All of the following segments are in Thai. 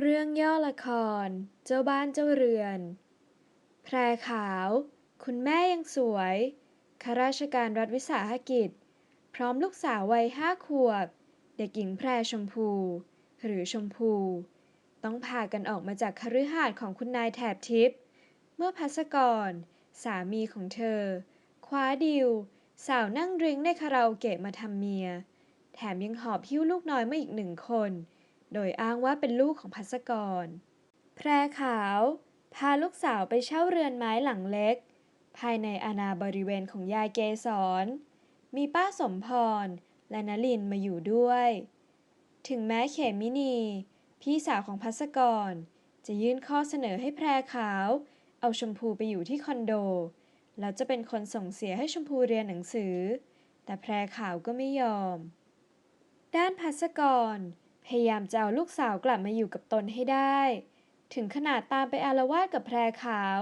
เรื่องย่อละคร เจ้าบ้านเจ้าเรือน แพรขาว คุณแม่ยังสวยข้าราชการรัฐวิสาหกิจ พร้อมลูกสาววัยห้าขวบ เด็กหญิงแพรชมพู หรือชมพู ต้องพากันออกมาจากคฤหาสน์ของคุณนายแถบทิพย์เมื่อพัสกร สามีของเธอ คว้าดิว สาวนั่งดริ้งในคาราโอเกะมาทำเมีย แถมยังหอบหิ้วลูกน้อยมาอีกหนึ่งคน โดยอ้างว่าเป็นลูกของพัสกร แพรขาว พาลูกสาวไปเช่าเรือนไม้หลังเล็ก ภายในอาณาบริเวณของยายเกสร มีป้าสมพร และนลินมาอยู่ด้วย ถึงแม้เขมินี พี่สาวของพัสกร จะยื่นข้อเสนอให้แพรขาว เอาชมพูไปอยู่ที่คอนโด แล้วจะเป็นคนส่งเสียให้ชมพูเรียนหนังสือ แต่แพรขาวก็ไม่ยอมด้านพัสกร พยายามจะเอาลูกสาวกลับมาอยู่กับตนให้ได้ ถึงขนาดตามไปอาละวาดกับแพรขาว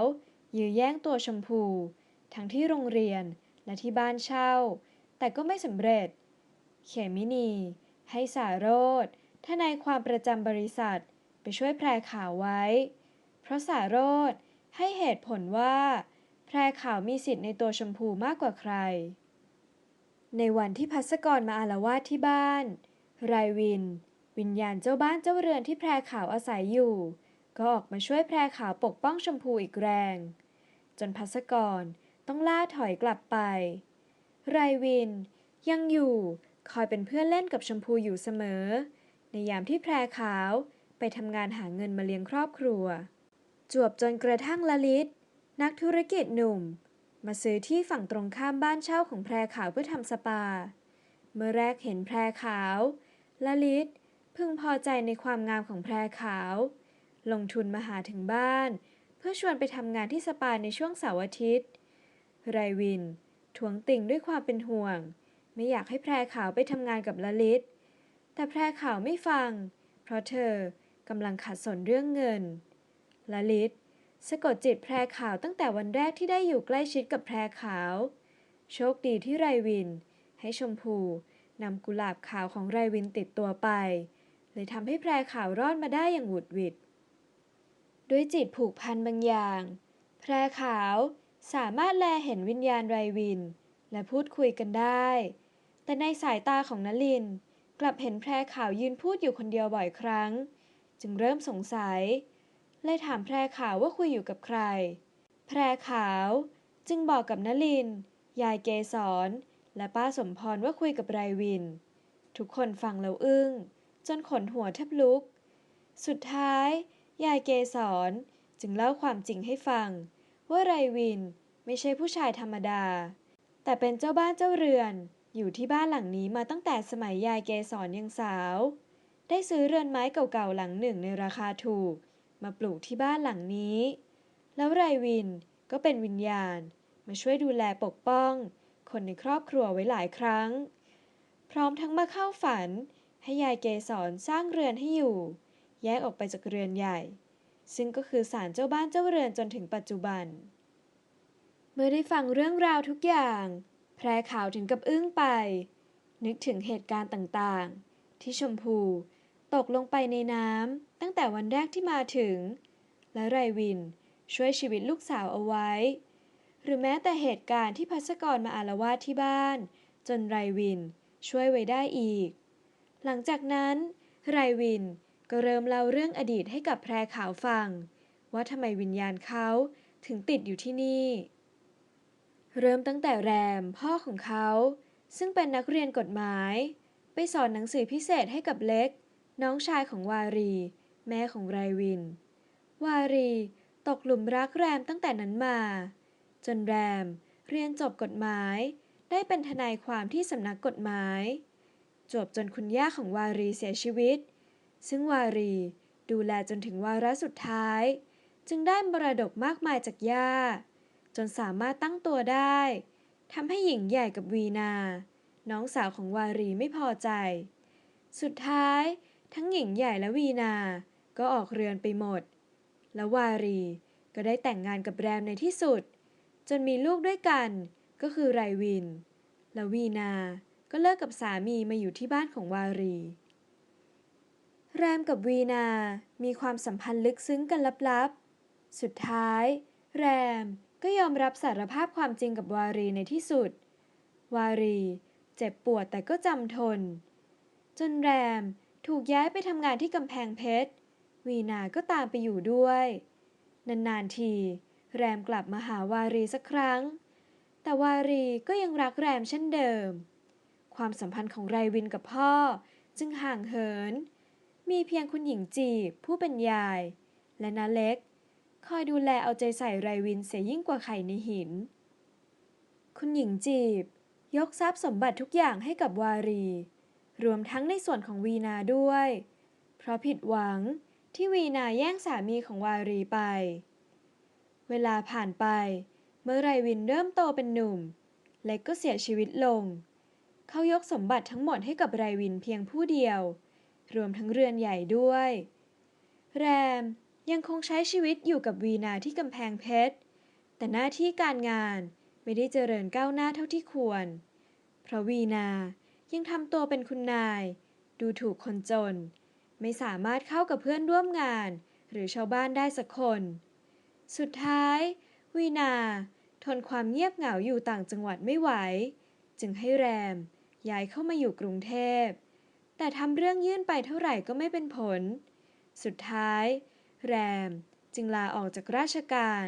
ยื้อแย่งตัวชมพู ทั้งที่โรงเรียนและที่บ้านเช่า แต่ก็ไม่สำเร็จ เขมินี ให้สาโรธทนายความประจำบริษัทไปช่วยแพรขาวไว้ เพราะสาโรธให้เหตุผลว่า แพรขาวมีสิทธิ์ในตัวชมพูมากกว่าใคร ในวันที่พัสกรมาอาละวาดที่บ้านไรวิน วิญญาณเจ้าบ้านเจ้าเรือนที่แพรขาวอาศัยอยู่ ก็ออกมาช่วยแพรขาวปกป้องชมพูอีกแรง จนพัสกรต้องล่าถอยกลับไป ไรวิน ยังอยู่คอยเป็นเพื่อนเล่นกับชมพูอยู่เสมอ ในยามที่แพรขาวไปทำงานหาเงินมาเลี้ยงครอบครัว จวบจนกระทั่งลลิตนักธุรกิจหนุ่ม มาซื้อที่ฝั่งตรงข้ามบ้านเช่าของแพรขาวเพื่อทำสปา เมื่อแรกเห็นแพรขาวลลิต พึงพอใจในความงามของแพรขาว ลงทุนมาหาถึงบ้าน เพื่อชวนไปทำงานที่สปาในช่วงเสาร์อาทิตย์ ไรวินทวงติ่งด้วยความเป็นห่วง ไม่อยากให้แพรขาวไปทำงานกับลลิตแต่แพรขาวไม่ฟัง เพราะเธอกำลังขัดสนเรื่องเงินลลิตสะกดจิตแพรขาวตั้งแต่วันแรกที่ได้อยู่ใกล้ชิดกับแพรขาว โชคดีที่ไรวิน ให้ชมพูนำกุหลาบขาวของไรวินติดตัวไป เลยทำให้แพรขาวรอดมาได้อย่างหวุดหวิด ด้วยจิตผูกพันบางอย่าง แพรขาวสามารถแลเห็นวิญญาณไรวิน และพูดคุยกันได้ แต่ในสายตาของนลิน กลับเห็นแพรขาวยืนพูดอยู่คนเดียวบ่อยครั้ง จึงเริ่มสงสัย เลยถามแพรขาวว่าคุยอยู่กับใคร แพรขาวจึงบอกกับนลิน ยายเกสรและป้าสมพรว่าคุยกับไรวิน ทุกคนฟังแล้วอึ้ง จนขนหัวแทบลุก สุดท้าย ยายเกสรจึงเล่าความจริงให้ฟัง ว่าไรวินไม่ใช่ผู้ชายธรรมดา แต่เป็นเจ้าบ้านเจ้าเรือน อยู่ที่บ้านหลังนี้มาตั้งแต่สมัยยายเกสรยังสาว ได้ซื้อเรือนไม้เก่าๆหลังหนึ่งในราคาถูก มาปลูกที่บ้านหลังนี้ แล้วไรวินก็เป็นวิญญาณ มาช่วยดูแลปกป้อง คนในครอบครัวไว้หลายครั้ง พร้อมทั้งมาเข้าฝัน ให้ยายเกสรสร้างเรือนให้อยู่ แยกออกไปจากเรือนใหญ่ ซึ่งก็คือศาลเจ้าบ้านเจ้าเรือนจนถึงปัจจุบัน เมื่อได้ฟังเรื่องราวทุกอย่าง แพรข่าวถึงกับอึ้งไป นึกถึงเหตุการณ์ต่างๆ ที่ชมพูตกลงไปในน้ำตั้งแต่วันแรกที่มาถึง และไรวินช่วยชีวิตลูกสาวเอาไว้ หรือแม้แต่เหตุการณ์ที่พัสกรมาอาละวาดที่บ้าน จนไรวินช่วยไว้ได้อีก หลังจากนั้นไรวินก็เริ่มเล่าเรื่องอดีตให้กับแพรขาวฟัง ว่าทำไมวิญญาณเขาถึงติดอยู่ที่นี่ เริ่มตั้งแต่แรมพ่อของเขา ซึ่งเป็นนักเรียนกฎหมาย ไปสอนหนังสือพิเศษให้กับเล็ก น้องชายของวารี แม่ของไรวิน วารีตกหลุมรักแรมตั้งแต่นั้นมา จนแรมเรียนจบกฎหมาย ได้เป็นทนายความที่สำนักกฎหมาย จบจนคุณย่าของวารีเสียชีวิต ซึ่งวารีดูแลจนถึงวาระสุดท้าย จึงได้มรดกมากมายจากย่า จนสามารถตั้งตัวได้ทำให้หญิงใหญ่กับวีนา น้องสาวของวารีไม่พอใจ สุดท้ายทั้งหญิงใหญ่และวีนาก็ออกเรือนไปหมด แล้ววารีก็ได้แต่งงานกับแรมในที่สุด จนมีลูกด้วยกันก็คือไรวิน และวีนา ก็เลิกกับสามีมาอยู่ที่บ้านของวารี แรมกับวีนา มีความสัมพันธ์ลึกซึ้งกันลับๆ สุดท้าย แรมก็ยอมรับสารภาพความจริงกับวารีในที่สุด วารี เจ็บปวดแต่ก็จำทน จนแรมถูกย้ายไปทำงานที่กำแพงเพชร วีนาก็ตามไปอยู่ด้วย นานๆที แรมกลับมาหาวารีสักครั้ง แต่วารีก็ยังรักแรมเช่นเดิม ความสัมพันธ์ของไรวินกับพ่อ จึงห่างเหิน มีเพียงคุณหญิงจีบผู้เป็นยาย และนาเล็ก คอยดูแลเอาใจใส่ไรวินเสียยิ่งกว่าไข่ในหิน คุณหญิงจีบ ยกทรัพย์สมบัติทุกอย่างให้กับวารี รวมทั้งในส่วนของวีนาด้วย เพราะผิดหวังที่วีนาแย่งสามีของวารีไป เวลาผ่านไป เมื่อไรวินเริ่มโตเป็นหนุ่ม เล็กก็เสียชีวิตลง เขายกสมบัติทั้งหมดให้กับไรวินเพียงผู้เดียว รวมทั้งเรือนใหญ่ด้วย แรมยังคงใช้ชีวิตอยู่กับวีนาที่กำแพงเพชร แต่หน้าที่การงานไม่ได้เจริญก้าวหน้าเท่าที่ควร เพราะวีนายังทำตัวเป็นคุณนาย ดูถูกคนจน ไม่สามารถเข้ากับเพื่อนร่วมงาน หรือชาวบ้านได้สักคน สุดท้าย วีนาทนความเงียบเหงาอยู่ต่างจังหวัดไม่ไหว จึงให้แรม ย้ายเข้ามาอยู่กรุงเทพ แต่ทำเรื่องยื่นไปเท่าไหร่ก็ไม่เป็นผล สุดท้าย แรมจึงลาออกจากราชการ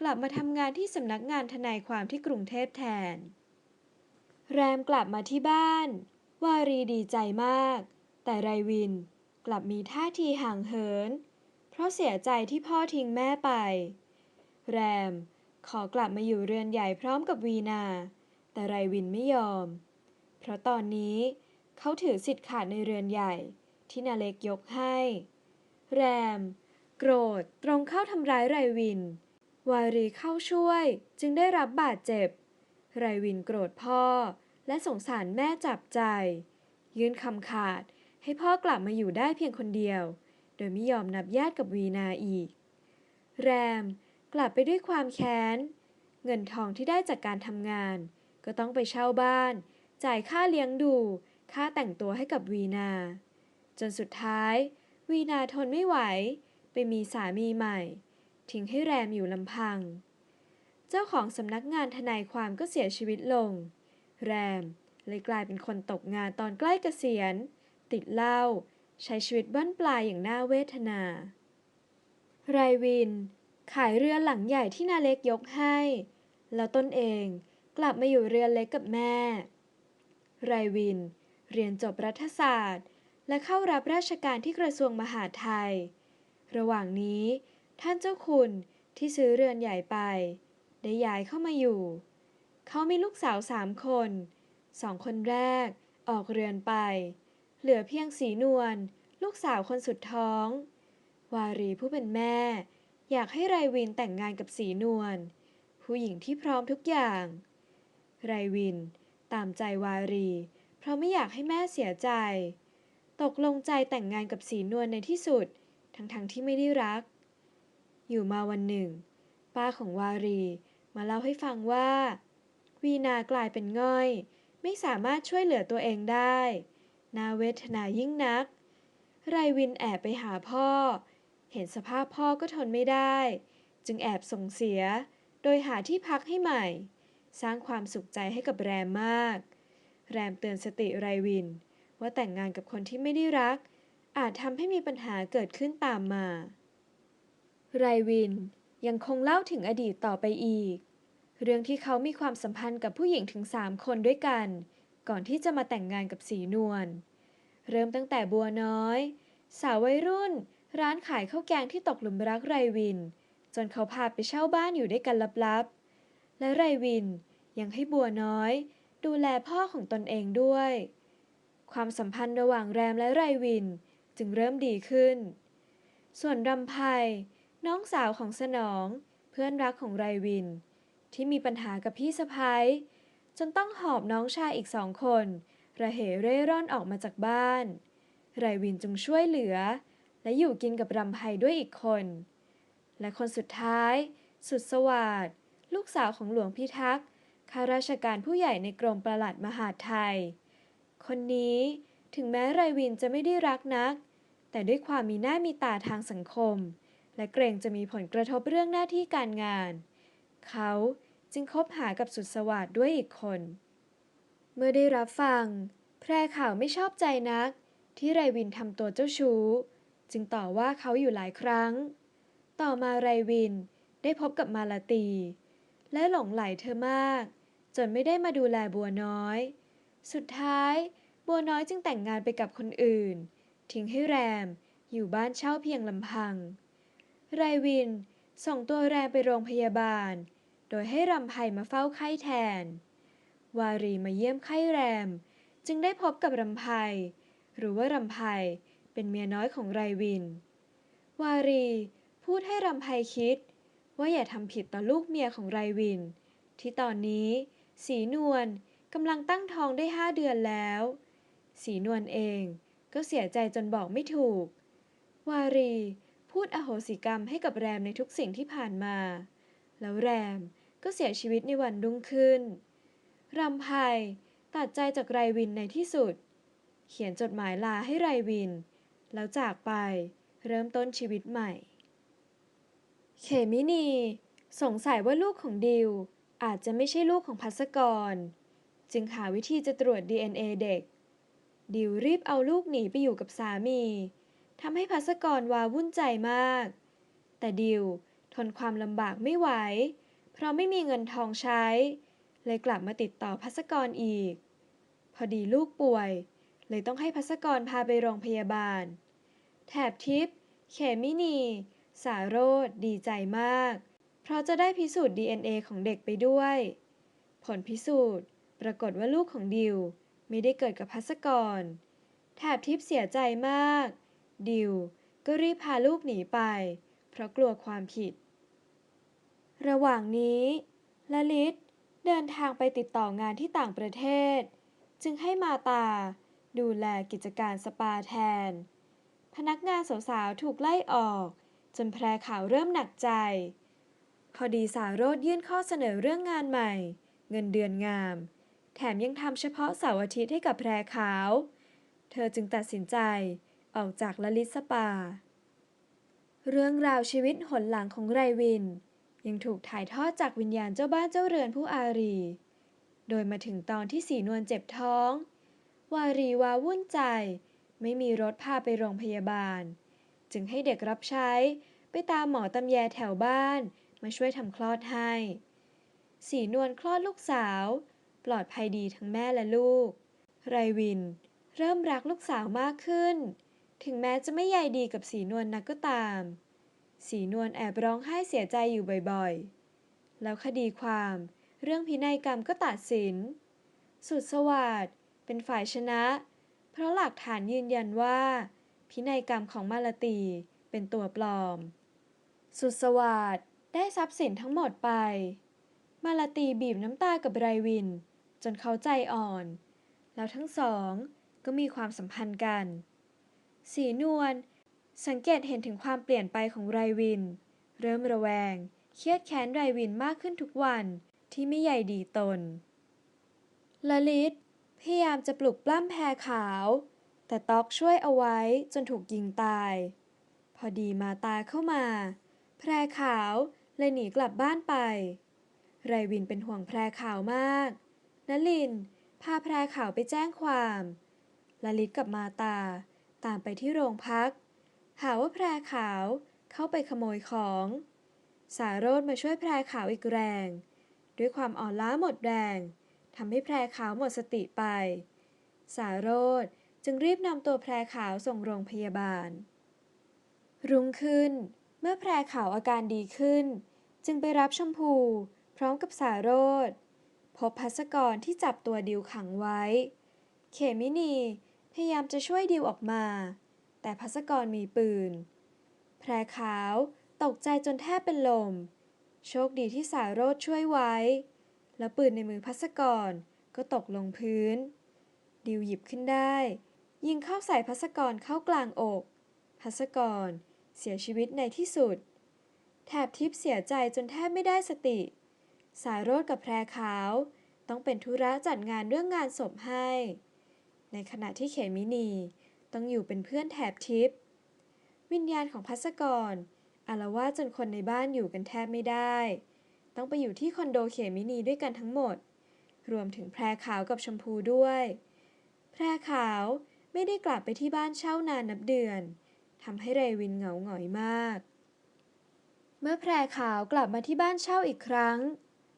กลับมาทำงานที่สำนักงานทนายความที่กรุงเทพแทน แรมกลับมาที่บ้าน วารีดีใจมาก แต่ไรวินกลับมีท่าทีห่างเหิน เพราะเสียใจที่พ่อทิ้งแม่ไป แรมขอกลับมาอยู่เรือนใหญ่พร้อมกับวีนา แต่ไรวินไม่ยอม เพราะตอนนี้เขาถือสิทธิ์ขาดในเรือนใหญ่ที่นาเล็กยกให้ แรม โกรธตรงเข้าทำร้ายไรวิน วารีเข้าช่วยจึงได้รับบาดเจ็บ ไรวินโกรธพ่อและสงสารแม่จับใจ ยื่นคำขาดให้พ่อกลับมาอยู่ได้เพียงคนเดียว โดยไม่ยอมนับญาติกับวีนาอีก แรมกลับไปด้วยความแค้น เงินทองที่ได้จากการทำงาน ก็ต้องไปเช่าบ้าน จ่ายค่าเลี้ยงดู ค่าแต่งตัวให้กับวีนา จนสุดท้าย วีนาทนไม่ไหว ไปมีสามีใหม่ ทิ้งให้แรมอยู่ลำพัง เจ้าของสำนักงานทนายความก็เสียชีวิตลง แรมเลยกลายเป็นคนตกงานตอนใกล้เกษียณ ติดเหล้าใช้ชีวิตบ้านปลายอย่างน่าเวทนา ไรวิน ขายเรือหลังใหญ่ที่นาเล็กยกให้ แล้วตนเอง กลับมาอยู่เรือนเล็กกับแม่ ไรวิน เรียนจบรัฐศาสตร์ และเข้ารับราชการที่กระทรวงมหาดไทย ระหว่างนี้ ท่านเจ้าคุณที่ซื้อเรือนใหญ่ไป ได้ย้ายเข้ามาอยู่ เขามีลูกสาวสามคน สองคนแรกออกเรือนไป เหลือเพียงสีนวลลูกสาวคนสุดท้อง วารีผู้เป็นแม่ อยากให้ไรวินแต่งงานกับสีนวลผู้หญิงที่พร้อมทุกอย่าง ไรวิน ตามใจวารี เพราะไม่อยากให้แม่เสียใจ ตกลงใจแต่งงานกับสีนวลในที่สุด ทั้งๆทที่ไม่ได้รัก อยู่มาวันหนึ่ง ป้าของวารีมาเล่าให้ฟังว่า วีนากลายเป็นง่อย ไม่สามารถช่วยเหลือตัวเองได้นาเวทนายิ่งนัก ไรวินแอบไปหาพ่อ เห็นสภาพพ่อก็ทนไม่ได้ จึงแอบส่งเสีย โดยหาที่พักให้ใหม่ สร้างความสุขใจให้กับแรมมาก แรมเตือนสติไรวิน ว่าแต่งงานกับคนที่ไม่ได้รัก อาจทำให้มีปัญหาเกิดขึ้นตามมา ไรวินยังคงเล่าถึงอดีตต่อไปอีก เรื่องที่เขามีความสัมพันธ์กับผู้หญิงถึงสามคนด้วยกัน ก่อนที่จะมาแต่งงานกับสีนวล เริ่มตั้งแต่บัวน้อย สาววัยรุ่น ร้านขายข้าวแกงที่ตกหลุมรักไรวิน จนเขาพาไปเช่าบ้านอยู่ด้วยกันลับๆและไรวิน ยังให้บัวน้อย ดูแลพ่อของตนเองด้วย ความสัมพันธ์ระหว่างแรมและไรวินจึงเริ่มดีขึ้น ส่วนรำไพน้องสาวของสนอง เพื่อนรักของไรวิน ที่มีปัญหากับพี่สะพ้ยจนต้องหอบน้องชายอีกสองคน ระเหเร่ร่อนออกมาจากบ้าน ไรวินจึงช่วยเหลือ และอยู่กินกับรำไพด้วยอีกคน และคนสุดท้าย สุดสวัสดลูกสาวของหลวงพิทักษ์ ข้าราชการผู้ใหญ่ในกรมประหลัดมหาดไทย คนนี้ถึงแม้ไรวินจะไม่ได้รักนัก แต่ด้วยความมีหน้ามีตาทางสังคม และเกรงจะมีผลกระทบเรื่องหน้าที่การงาน เขาจึงคบหากับสุดสวัสดด้วยอีกคน เมื่อได้รับฟัง แพรข่าวไม่ชอบใจนัก ที่ไรวินทำตัวเจ้าชู้ จึงต่อว่าเขาอยู่หลายครั้ง ต่อมาไรวินได้พบกับมาลาตี และหลงไหลเธอมาก จนไม่ได้มาดูแลบัวน้อย สุดท้าย บัวน้อยจึงแต่งงานไปกับคนอื่น ทิ้งให้แรมอยู่บ้านเช่าเพียงลำพัง ไรวินส่งตัวแรมไปโรงพยาบาล โดยให้รำไพมาเฝ้าไข้แทน วารีมาเยี่ยมไข้แรม จึงได้พบกับรำไพหรือว่ารำไพเป็นเมียน้อยของไรวิน วารีพูดให้รำไพคิด ว่าอย่าทำผิดต่อลูกเมียของไรวิน ที่ตอนนี้ สีนวลกำลังตั้งท้องได้ห้าเดือนแล้ว สีนวลเองก็เสียใจจนบอกไม่ถูก วารีพูดอโหสิกรรมให้กับแรมในทุกสิ่งที่ผ่านมา แล้วแรมก็เสียชีวิตในวันรุ่งขึ้น รำไพตัดใจจากไรวินในที่สุด เขียนจดหมายลาให้ไรวิน แล้วจากไปเริ่มต้นชีวิตใหม่ เขมินี สงสัยว่าลูกของดิว อาจจะไม่ใช่ลูกของพัสกร จึงหาวิธีจะตรวจ DNA เด็ก ดิวรีบเอาลูกหนีไปอยู่กับสามีทำให้พัสกรวาวุ่นใจมาก แต่ดิวทนความลำบากไม่ไหว เพราะไม่มีเงินทองใช้ เลยกลับมาติดต่อพัสกรอีก พอดีลูกป่วย เลยต้องให้พัสกรพาไปโรงพยาบาล แถบทิพย์เขมินี สาโรธดีใจมาก เพราะจะได้พิสูจน์ DNA ของเด็กไปด้วย ผลพิสูจน์ ปรากฏว่าลูกของดิวไม่ได้เกิดกับพัสกร แถบทิพย์เสียใจมาก ดิวก็รีบพาลูกหนีไป เพราะกลัวความผิด ระหว่างนี้ละลิศเดินทางไปติดต่องานที่ต่างประเทศ จึงให้มาตา ดูแลกิจการสปาแทน พนักงานสาวๆถูกไล่ออก จนแพรข่าวเริ่มหนักใจ พอดีสาโรธยื่นข้อเสนอเรื่องงานใหม่ เงินเดือนงาม แถมยังทำเฉพาะเสาร์อาทิตย์ให้กับแพรขาว เธอจึงตัดสินใจออกจากละลิสปา เรื่องราวชีวิตหนหลังของไรวิน ยังถูกถ่ายทอดจากวิญญาณเจ้าบ้านเจ้าเรือนผู้อารี โดยมาถึงตอนที่สีนวลเจ็บท้อง วารีวาวุ่นใจ ไม่มีรถพาไปโรงพยาบาล จึงให้เด็กรับใช้ไปตามหมอตำแยแถวบ้าน มาช่วยทำคลอดให้ สีนวลคลอดลูกสาว ปลอดภัยดีทั้งแม่และลูก ไรวิน เริ่มรักลูกสาวมากขึ้น ถึงแม้จะไม่ใยดีกับสีนวลนักก็ตาม สีนวลแอบร้องไห้เสียใจอยู่บ่อยๆ แล้วคดีความเรื่องพินัยกรรมก็ตัดสิน สุดสวัสดเป็นฝ่ายชนะ เพราะหลักฐานยืนยันว่า พินัยกรรมของมาลาตีเป็นตัวปลอม สุดสวัสด์ ได้ทรัพย์สินทั้งหมดไป มาลาตีบีบน้ำตากับไรวิน จนเขาใจอ่อน แล้วทั้งสองก็มีความสัมพันธ์กัน สีนวลสังเกตเห็นถึงความเปลี่ยนไปของไรวิน เริ่มระแวง เครียดแค้นไรวินมากขึ้นทุกวันที่ไม่ใยดีตนละลิศพยายามจะปลุกปล้ำแพรขาว แต่ต๊อกช่วยเอาไว้จนถูกยิงตาย พอดีมาตาเข้ามา แพรขาว เลยหนีกลับบ้านไป ไรวินเป็นห่วงแพรขาวมากนลิน พาแพรขาวไปแจ้งความลลิศกับมาตา ตามไปที่โรงพัก หาว่าแพรขาวเข้าไปขโมยของ สาโรธมาช่วยแพรขาวอีกแรง ด้วยความอ่อนล้าหมดแรงทำให้แพรขาวหมดสติไป สาโรธจึงรีบนำตัวแพรขาวส่งโรงพยาบาล รุ่งขึ้น เมื่อแพรขาวอาการดีขึ้น จึงไปรับชมพู พร้อมกับสาโรธพบพัสกรที่จับตัวดิวขังไว้ เขมินีพยายามจะช่วยดิวออกมา แต่พัสกรมีปืน แพรขาวตกใจจนแทบเป็นลม โชคดีที่สาโรธช่วยไว้ แล้วปืนในมือพัสกรก็ตกลงพื้น ดิวหยิบขึ้นได้ ยิงเข้าใส่พัสกรเข้ากลางอก พัสกร เสียชีวิตในที่สุด แถบทิพย์เสียใจจนแทบไม่ได้สติ สายโรดกับแพรขาว ต้องเป็นธุระจัดงานเรื่องงานศพให้ ในขณะที่เขมินีต้องอยู่เป็นเพื่อนแถบทิพย์วิญญาณของพัสกรอาละวาจนคนในบ้านอยู่กันแทบไม่ได้ ต้องไปอยู่ที่คอนโดเขมินีด้วยกันทั้งหมด รวมถึงแพรขาวกับชมพูด้วย แพรขาวไม่ได้กลับไปที่บ้านเช่านานนับเดือน ทำให้ไรวินเหงาหงอยมาก เมื่อแพรขาวกลับมาที่บ้านเช่าอีกครั้ง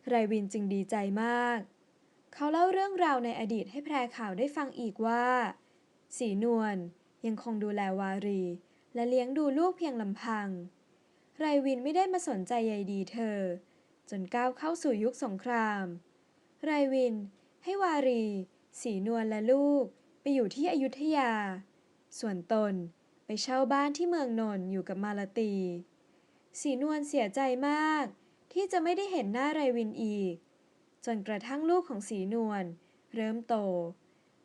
ไรวินจึงดีใจมาก เขาเล่าเรื่องราวในอดีตให้แพรขาวได้ฟังอีกว่า สีนวลยังคงดูแลวารี และเลี้ยงดูลูกเพียงลำพัง ไรวินไม่ได้มาสนใจใยดีเธอ จนก้าวเข้าสู่ยุคสงคราม ไรวินให้วารี สีนวลและลูกไปอยู่ที่อยุธยา ส่วนตน ไปเช่าบ้านที่เมืองนนท์อยู่กับมาลาตี สีนวลเสียใจมาก ที่จะไม่ได้เห็นหน้าไรวินอีก จนกระทั่งลูกของสีนวลเริ่มโต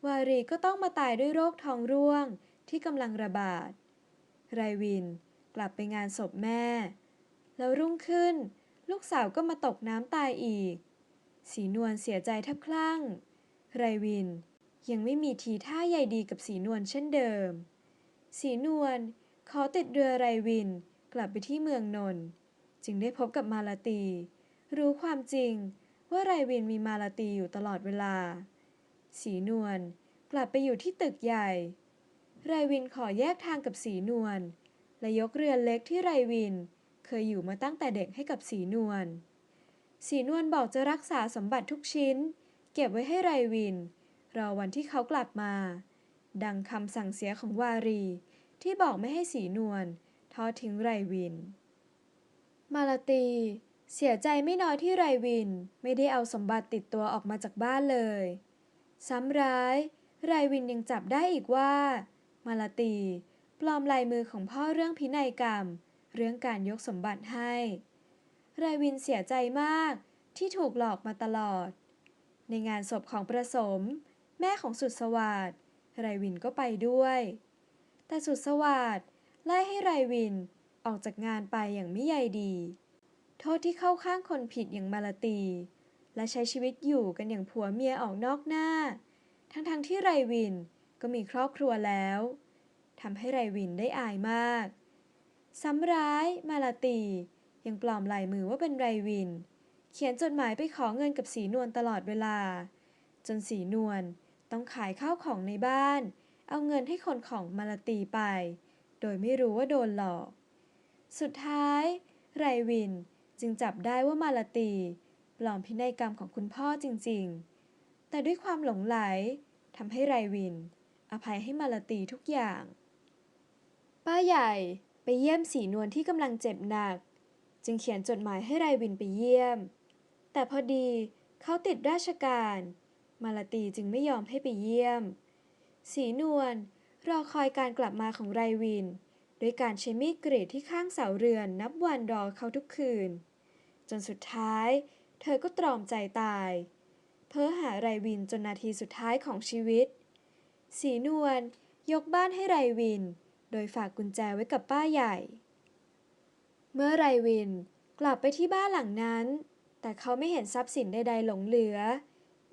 วารีก็ต้องมาตายด้วยโรคท้องร่วงที่กำลังระบาด ไรวินกลับไปงานศพแม่ แล้วรุ่งขึ้น ลูกสาวก็มาตกน้ำตายอีก สีนวลเสียใจแทบคลั่ง ไรวินยังไม่มีทีท่าใยดีกับสีนวลเช่นเดิม สีนวลขอติดเรือไรวินกลับไปที่เมืองนนท์จึงได้พบกับมาลาตี รู้ความจริงว่าไรวินมีมาลาตีอยู่ตลอดเวลา สีนวลกลับไปอยู่ที่ตึกใหญ่ ไรวินขอแยกทางกับสีนวลและยกเรือเล็กที่ไรวิน เคยอยู่มาตั้งแต่เด็กให้กับสีนวล สีนวลบอกจะรักษาสมบัติทุกชิ้น เก็บไว้ให้ไรวิน รอวันที่เขากลับมา ดังคำสั่งเสียของวารี ที่บอกไม่ให้สีนวลทอดทิ้งไรวิน มาลาตี เสียใจไม่น้อยที่ไรวินไม่ได้เอาสมบัติติดตัวออกมาจากบ้านเลย ซ้ำร้ายไรวินยังจับได้อีกว่า มาลาตีปลอมลายมือของพ่อเรื่องพินัยกรรม เรื่องการยกสมบัติให้ ไรวินเสียใจมากที่ถูกหลอกมาตลอด ในงานศพของประสม แม่ของสุดสวัสด ไรวินก็ไปด้วย แต่สุดสวัสดไล่ให้ไรวินออกจากงานไปอย่างไม่ใยดี โทษที่เข้าข้างคนผิดอย่างมาลาตี และใช้ชีวิตอยู่กันอย่างผัวเมียออกนอกหน้า ทั้งๆทที่ไรวินก็มีครอบครัวแล้วทำให้ไรวินได้อายมาก ซ้ำร้ายมาลาตี ยังปลอมลายมือว่าเป็นไรวิน เขียนจดหมายไปขอเงินกับสีนวลตลอดเวลา จนสีนวล ต้องขายข้าวของในบ้าน เอาเงินให้คนของมาลาตีไป โดยไม่รู้ว่าโดนหลอก สุดท้าย ไรวินจึงจับได้ว่ามาลาตี ปลอมพินัยกรรมของคุณพ่อจริง ๆ แต่ด้วยความหลงไหลทำให้ไรวิน อภัยให้มาลาตีทุกอย่าง ป้าใหญ่ไปเยี่ยมสีนวลที่กำลังเจ็บหนัก จึงเขียนจดหมายให้ไรวินไปเยี่ยม แต่พอดีเขาติดราชการ มาลาตีจึงไม่ยอมให้ไปเยี่ยม สีนวลรอคอยการกลับมาของไรวินด้วยการใช้มีดกรีดที่ข้างเสาเรือนนับวันรอเขาทุกคืน จนสุดท้าย เธอก็ตรอมใจตาย เพ้อหาไรวินจนนาทีสุดท้ายของชีวิต สีนวลยกบ้านให้ไรวิน โดยฝากกุญแจไว้กับป้าใหญ่ เมื่อไรวินกลับไปที่บ้านหลังนั้น แต่เขาไม่เห็นทรัพย์สินใดๆหลงเหลือ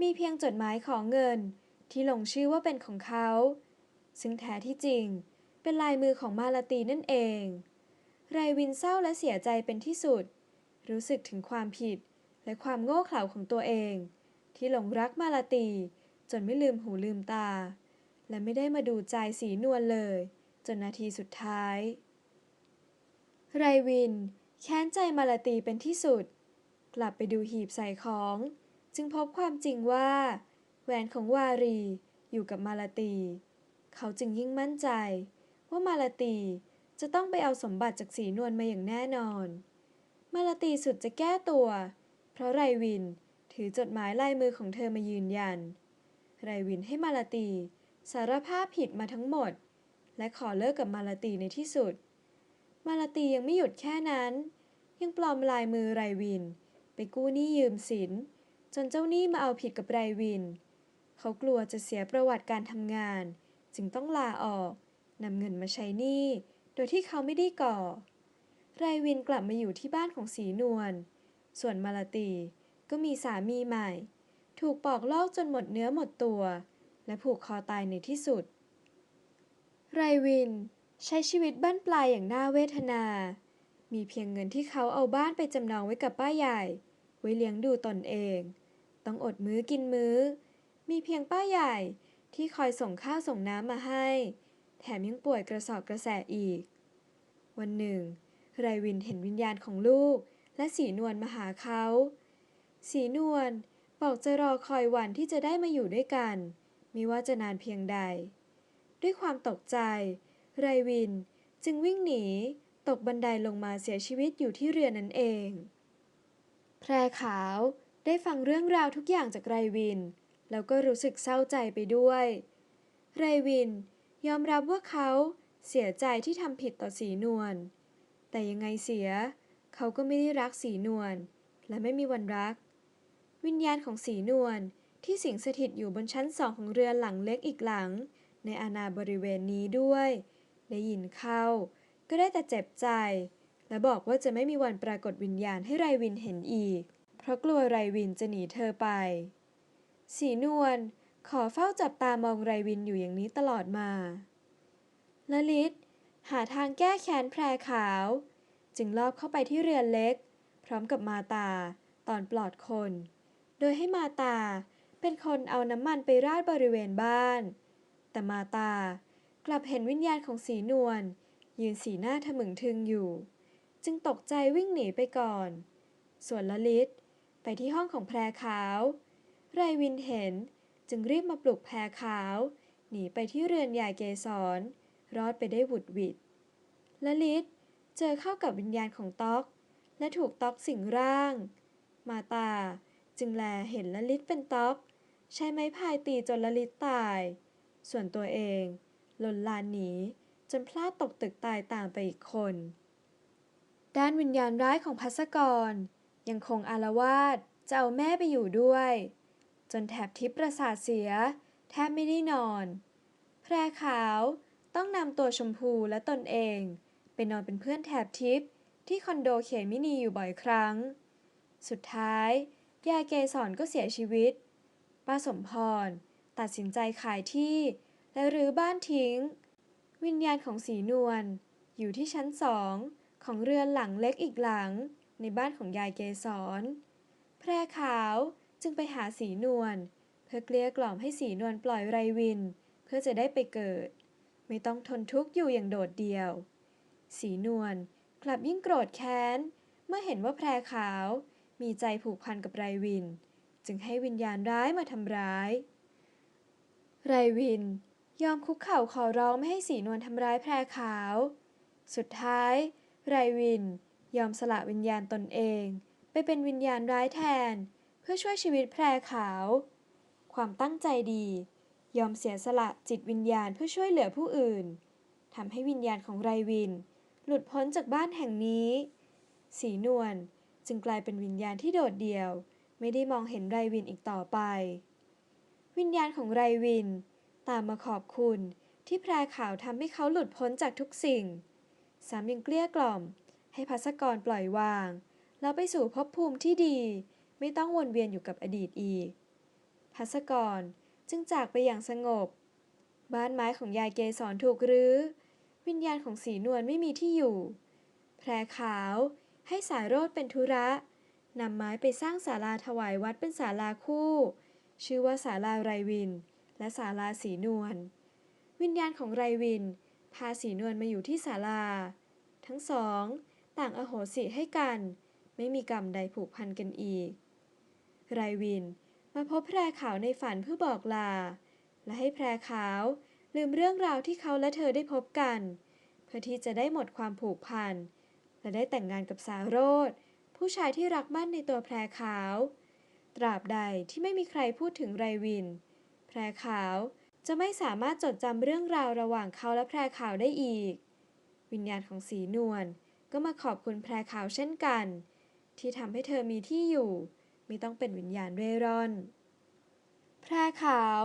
มีเพียงจดหมายขอเงินที่ลงชื่อว่าเป็นของเขา ซึ่งแท้ที่จริงเป็นลายมือของมาลาตีนั่นเอง ไรวินเศร้าและเสียใจเป็นที่สุด รู้สึกถึงความผิดและความโง่เขลาของตัวเอง ที่หลงรักมาลาตี จนไม่ลืมหูลืมตา และไม่ได้มาดูใจสีนวลเลย จนนาทีสุดท้าย ไรวินแค้นใจมาลาตีเป็นที่สุด กลับไปดูหีบใส่ของ จึงพบความจริงว่า แหวนของวารีอยู่กับมาลาตี เขาจึงยิ่งมั่นใจ ว่ามาลาตีจะต้องไปเอาสมบัติจากสีนวลมาอย่างแน่นอน มาลาตีสุดจะแก้ตัว เพราะไรวินถือจดหมายลายมือของเธอมายืนยัน ไรวินให้มาลาตีสารภาพผิดมาทั้งหมด และขอเลิกกับมาลาตีในที่สุด มาลาตียังไม่หยุดแค่นั้น ยังปลอมลายมือไรวิน ไปกู้หนี้ยืมสิน จนเจ้าหนี้มาเอาผิดกับไรวิน เขากลัวจะเสียประวัติการทำงาน จึงต้องลาออกนำเงินมาใช้หนี้ โดยที่เขาไม่ได้ก่อ ไรวินกลับมาอยู่ที่บ้านของสีนวล ส่วนมาลาตีก็มีสามีใหม่ ถูกปอกลอกจนหมดเนื้อหมดตัว และผูกคอตายในที่สุด ไรวินใช้ชีวิตบั้นปลายอย่างน่าเวทนา มีเพียงเงินที่เขาเอาบ้านไปจำนองไว้กับป้าใหญ่ ไว้เลี้ยงดูตนเอง ต้องอดมื้อกินมื้อ มีเพียงป้าใหญ่ที่คอยส่งข้าวส่งน้ำมาให้ แถมยังป่วยกระสอบกระแสอีก วันหนึ่ง ไรวินเห็นวิญญาณของลูก และสีนวลมาหาเขา สีนวลบอกจะรอคอยวันที่จะได้มาอยู่ด้วยกันไม่ว่าจะนานเพียงใด ด้วยความตกใจ ไรวินจึงวิ่งหนี ตกบันไดลงมาเสียชีวิตอยู่ที่เรือนั่นเอง แพรขาว ได้ฟังเรื่องราวทุกอย่างจากไรวิน แล้วก็รู้สึกเศร้าใจไปด้วย ไรวิน ยอมรับว่าเขาเสียใจที่ทำผิดต่อสีนวล แต่ยังไงเสีย เขาก็ไม่ได้รักสีนวล และไม่มีวันรัก วิญญาณของสีนวลที่สิงสถิตอยู่บนชั้นสองของเรือนหลังเล็กอีกหลัง ในอาณาบริเวณนี้ด้วย ได้ยินเข้า ก็ได้แต่เจ็บใจ และบอกว่าจะไม่มีวันปรากฏวิญญาณให้ไรวินเห็นอีก เพราะกลัวไรวินจะหนีเธอไป สีนวลขอเฝ้าจับตามองไรวินอยู่อย่างนี้ตลอดมาละลิศหาทางแก้แค้นแพรขาว จึงลอบเข้าไปที่เรือนเล็ก พร้อมกับมาตาตอนปลอดคน โดยให้มาตาเป็นคนเอาน้ำมันไปราดบริเวณบ้าน แต่มาตากลับเห็นวิญญาณของสีนวลยืนสีหน้าทะมึงทึงอยู่ จึงตกใจวิ่งหนีไปก่อน ส่วนละลิศ ไปที่ห้องของแพรขาว ไรวินเห็นจึงรีบมาปลุกแพรขาว หนีไปที่เรือนยายเกสร รอดไปได้หวุดหวิดละลิศเจอเข้ากับวิญญาณของต๊อก และถูกต๊อกสิงร่าง มาตาจึงแลเห็นละลิศเป็นต๊อก ใช้ไม้พายตีจนละลิศตาย ส่วนตัวเองหล่นลานหนีจนพลาดตกตึกตายตามไปอีกคน ด้านวิญญาณร้ายของพัสกร ยังคงอารวาสจะเอาแม่ไปอยู่ด้วย จนแถบทิพประสาทเสีย แทบไม่ได้นอน แพรขาวต้องนำตัวชมพูและตนเอง ไปนอนเป็นเพื่อนแถบทิพที่คอนโดเขมินีอยู่บ่อยครั้ง สุดท้ายยายเกสรก็เสียชีวิต ป้าสมพร ตัดสินใจขายที่ และรื้อบ้านทิ้ง วิญญาณของสีนวลอยู่ที่ชั้นสองของเรือนหลังเล็กอีกหลัง ในบ้านของยายเกสร แพรขาวจึงไปหาสีนวลเพื่อเกลี้ยกล่อมให้สีนวลปล่อยไรวิน เพื่อจะได้ไปเกิด ไม่ต้องทนทุกข์อยู่อย่างโดดเดี่ยว สีนวลกลับยิ่งโกรธแค้น เมื่อเห็นว่าแพรขาวมีใจผูกพันกับไรวิน จึงให้วิญญาณร้ายมาทำร้าย ไรวินยอมคุกเข่าขอร้องไม่ให้สีนวลทำร้ายแพรขาว สุดท้าย ไรวิน ยอมสละวิญญาณตนเอง ไปเป็นวิญญาณร้ายแทน เพื่อช่วยชีวิตแพรขาว ความตั้งใจดี ยอมเสียสละจิตวิญญาณเพื่อช่วยเหลือผู้อื่นทำให้วิญญาณของไรวิน หลุดพ้นจากบ้านแห่งนี้ สีนวลจึงกลายเป็นวิญญาณที่โดดเดี่ยว ไม่ได้มองเห็นไรวินอีกต่อไป วิญญาณของไรวิน ตามมาขอบคุณที่แพรขาวทำให้เขาหลุดพ้นจากทุกสิ่งสามยังเกลี้ยกล่อม ให้พัสกรปล่อยวาง แล้วไปสู่ภพภูมิที่ดี ไม่ต้องวนเวียนอยู่กับอดีตอีก พัสกรจึงจากไปอย่างสงบ บ้านไม้ของยายเกสรถูกรื้อ วิญญาณของสีนวลไม่มีที่อยู่ แพรขาวให้สายโรดเป็นธุระนำไม้ไปสร้างศาลาถวายวัดเป็นศาลาคู่ ชื่อว่าศาลาไรวิน และศาลาสีนวล วิญญาณของไรวิน พาสีนวลมาอยู่ที่ศาลา ทั้งสอง ต่างอโหสิให้กัน ไม่มีกรรมใดผูกพันกันอีก ไรวินมาพบแพรขาวในฝันเพื่อบอกลา และให้แพรขาวลืมเรื่องราวที่เขาและเธอได้พบกัน เพื่อที่จะได้หมดความผูกพัน และได้แต่งงานกับสาโรธผู้ชายที่รักมั่นในตัวแพรขาว ตราบใดที่ไม่มีใครพูดถึงไรวิน แพรขาวจะไม่สามารถจดจำเรื่องราวระหว่างเขาและแพรขาวได้อีก วิญญาณของสีนวล ก็มาขอบคุณแพรขาวเช่นกัน ที่ทำให้เธอมีที่อยู่ ไม่ต้องเป็นวิญญาณเร่ร่อน แพรขาว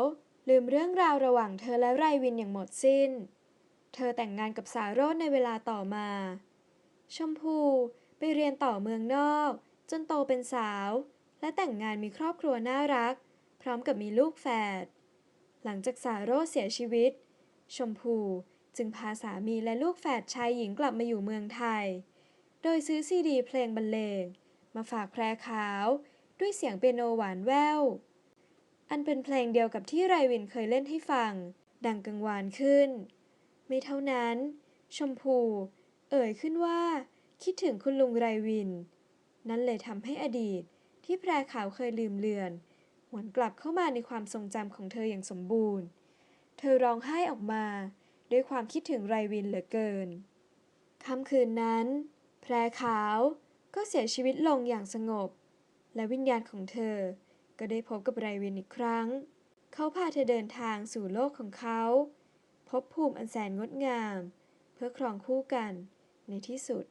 ลืมเรื่องราวระหว่างเธอและไรวินอย่างหมดสิ้น เธอแต่งงานกับสาโรจในเวลาต่อมา ชมพูไปเรียนต่อเมืองนอก จนโตเป็นสาว และแต่งงานมีครอบครัวน่ารัก พร้อมกับมีลูกแฝด หลังจากสาโรจเสียชีวิต ชมพู จึงพาสามีและลูกแฝดชายหญิงกลับมาอยู่เมืองไทย โดยซื้อซีดีเพลงบรรเลง มาฝากแพรขาวด้วยเสียงเปียโนหวานแวว อันเป็นเพลงเดียวกับที่ไรวินเคยเล่นให้ฟัง ดังกังวานขึ้น ไม่เท่านั้น ชมพู เอ่ยขึ้นว่า คิดถึงคุณลุงไรวิน นั่นเลยทำให้อดีตที่แพรขาวเคยลืมเลือน หวนกลับเข้ามาในความทรงจำของเธออย่างสมบูรณ์ เธอร้องไห้ออกมา ด้วยความคิดถึงไรวินเหลือเกิน ค่ำคืนนั้น แพรขาวก็เสียชีวิตลงอย่างสงบ และวิญญาณของเธอก็ได้พบกับไรวินอีกครั้ง เขาพาเธอเดินทางสู่โลกของเขา พบภูมิอันแสนงดงาม เพื่อครองคู่กันในที่สุด